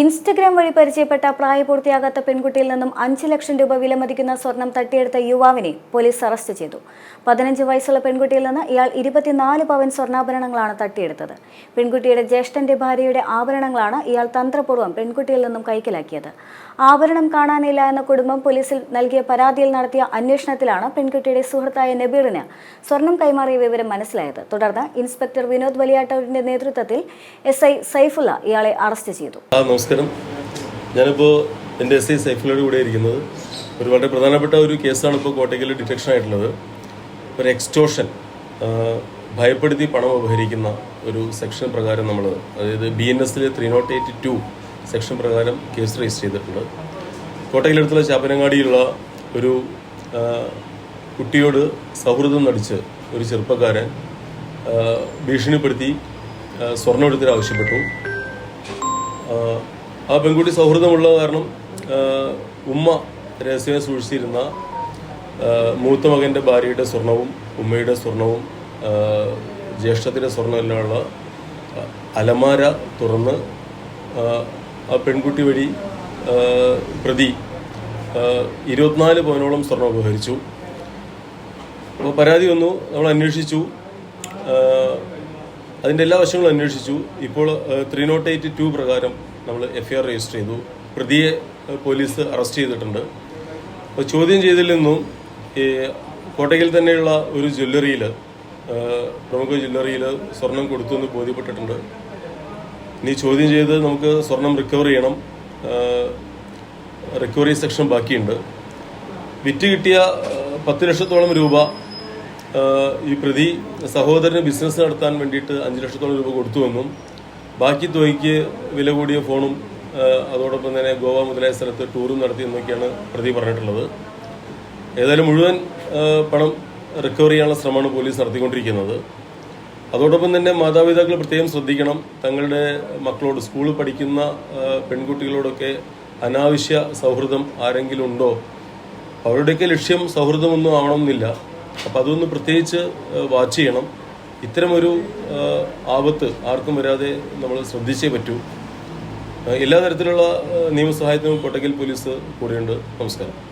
Instagram വഴി പരിചയപ്പെട്ട പ്രായപൂർത്തിയാകാത്ത പെൺകുട്ടിയിൽ നിന്നും അഞ്ച് ലക്ഷം രൂപ വിലമതിക്കുന്ന സ്വർണം തട്ടിയെടുത്ത യുവാവിനെ പോലീസ് അറസ്റ്റ് ചെയ്തു. പതിനഞ്ച് വയസ്സുള്ള പെൺകുട്ടിയിൽ നിന്ന് ഇയാൾ ഇരുപത്തിനാല് പവൻ സ്വർണാഭരണങ്ങളാണ് തട്ടിയെടുത്തത്. പെൺകുട്ടിയുടെ ജ്യേഷ്ഠന്റെ ഭാര്യയുടെ ആഭരണങ്ങളാണ് ഇയാൾ തന്ത്രപൂർവം പെൺകുട്ടിയിൽ നിന്നും കൈക്കലാക്കിയത്. ആഭരണം കാണാനില്ല എന്ന കുടുംബം പോലീസിൽ നൽകിയ പരാതിയിൽ നടത്തിയ അന്വേഷണത്തിലാണ് പെൺകുട്ടിയുടെ സുഹൃത്തായ നബീറിന് സ്വർണം കൈമാറിയ വിവരം മനസ്സിലായത്. തുടർന്ന് ഇൻസ്പെക്ടർ വിനോദ് വലിയാട്ടൂരിന്റെ നേതൃത്വത്തിൽ എസ് ഐ സൈഫുള്ള ഇയാളെ അറസ്റ്റ് ചെയ്തു. നമസ്കാരം. ഞാനിപ്പോൾ എന്റെ എസ് ഐ സൈഫിലോട് കൂടെ ഇരിക്കുന്നത്. ഒരു വളരെ പ്രധാനപ്പെട്ട ഒരു കേസാണ് ഇപ്പോൾ കോട്ടയ്ക്കൽ ഡിറ്റക്ഷൻ ആയിട്ടുള്ളത്. ഒരു എക്സ്റ്റോഷൻ ഭയപ്പെടുത്തി പണം ഉപഹരിക്കുന്ന ഒരു സെക്ഷൻ പ്രകാരം നമ്മൾ അതായത് ബി എൻ എസിലെ three nought eight two section പ്രകാരം കേസ് രജിസ്റ്റർ ചെയ്തിട്ടുണ്ട്. കോട്ടയ്ക്കലടുത്തുള്ള ചാപ്പനങ്ങാടിയിലുള്ള ഒരു കുട്ടിയോട് സൗഹൃദം നടിച്ച് ഒരു ചെറുപ്പക്കാരൻ ഭീഷണിപ്പെടുത്തി സ്വർണം എടുത്തിട്ട് ആവശ്യപ്പെട്ടു. ആ പെൺകുട്ടി സൗഹൃദമുള്ളത് കാരണം ഉമ്മ രഹസ്യമായി സൂക്ഷിച്ചിരുന്ന മൂത്ത മകന്റെ ഭാര്യയുടെ സ്വർണവും ഉമ്മയുടെ സ്വർണവും ജ്യേഷ്ഠത്തിന്റെ സ്വർണം എല്ലാമുള്ള അലമാര തുറന്ന് ആ പെൺകുട്ടി വഴി പ്രതി ഇരുപത്തിനാല് പവനോളം സ്വർണം ഉപഹരിച്ചു അപ്പോൾ പരാതി വന്നു നമ്മൾ അന്വേഷിച്ചു. അതിന്റെ എല്ലാ വശങ്ങളും അന്വേഷിച്ചു. ഇപ്പോൾ ത്രീ നോട്ട് എയ്റ്റ് ടു പ്രകാരം നമ്മൾ എഫ് ഐ ആർ രജിസ്റ്റർ ചെയ്തു. പ്രതിയെ പോലീസ് അറസ്റ്റ് ചെയ്തിട്ടുണ്ട്. അപ്പോൾ ചോദ്യം ചെയ്തതിൽ നിന്നും ഈ കോട്ടയ്ക്കൽ തന്നെയുള്ള ഒരു ജ്വല്ലറിയിൽ പ്രമുഖ ജ്വല്ലറിയിൽ സ്വർണം കൊടുത്തു എന്ന് ബോധ്യപ്പെട്ടിട്ടുണ്ട്. ഇനി ചോദ്യം ചെയ്ത് നമുക്ക് സ്വർണം റിക്കവർ ചെയ്യണം. റിക്കവറി സെക്ഷൻ ബാക്കിയുണ്ട്. വിറ്റ് കിട്ടിയ പത്ത് ലക്ഷത്തോളം രൂപ ഈ പ്രതി സഹോദരന് ബിസിനസ് നടത്താൻ വേണ്ടിയിട്ട് അഞ്ച് ലക്ഷത്തോളം രൂപ കൊടുത്തുവെന്നും ബാക്കി തുകയ്ക്ക് വില കൂടിയ ഫോണും അതോടൊപ്പം തന്നെ ഗോവ മുതലായ സ്ഥലത്ത് ടൂറും നടത്തി നടത്തിയെന്നൊക്കെയാണ് പ്രതി പറഞ്ഞിട്ടുള്ളത്. ഏതായാലും മുഴുവൻ പണം റിക്കവർ ചെയ്യാനുള്ള ശ്രമമാണ് പോലീസ് നടത്തിക്കൊണ്ടിരിക്കുന്നത്. അതോടൊപ്പം തന്നെ മാതാപിതാക്കൾ പ്രത്യേകം ശ്രദ്ധിക്കണം. തങ്ങളുടെ മക്കളോട് സ്കൂളിൽ പഠിക്കുന്ന പെൺകുട്ടികളോടൊക്കെ അനാവശ്യ സൗഹൃദം ആരെങ്കിലും ഉണ്ടോ? അവരുടെയൊക്കെ ലക്ഷ്യം സൗഹൃദമൊന്നും ആവണമെന്നില്ല. അപ്പം അതൊന്ന് പ്രത്യേകിച്ച് വാച്ച് ചെയ്യണം. ഇത്തരമൊരു ആപത്ത് ആർക്കും വരാതെ നമ്മൾ ശ്രദ്ധിച്ചേ പറ്റൂ. എല്ലാ തരത്തിലുള്ള നിയമസഹായത്തിനും കൊട്ടകിൽ പോലീസ് കൂടെയുണ്ട്. നമസ്കാരം.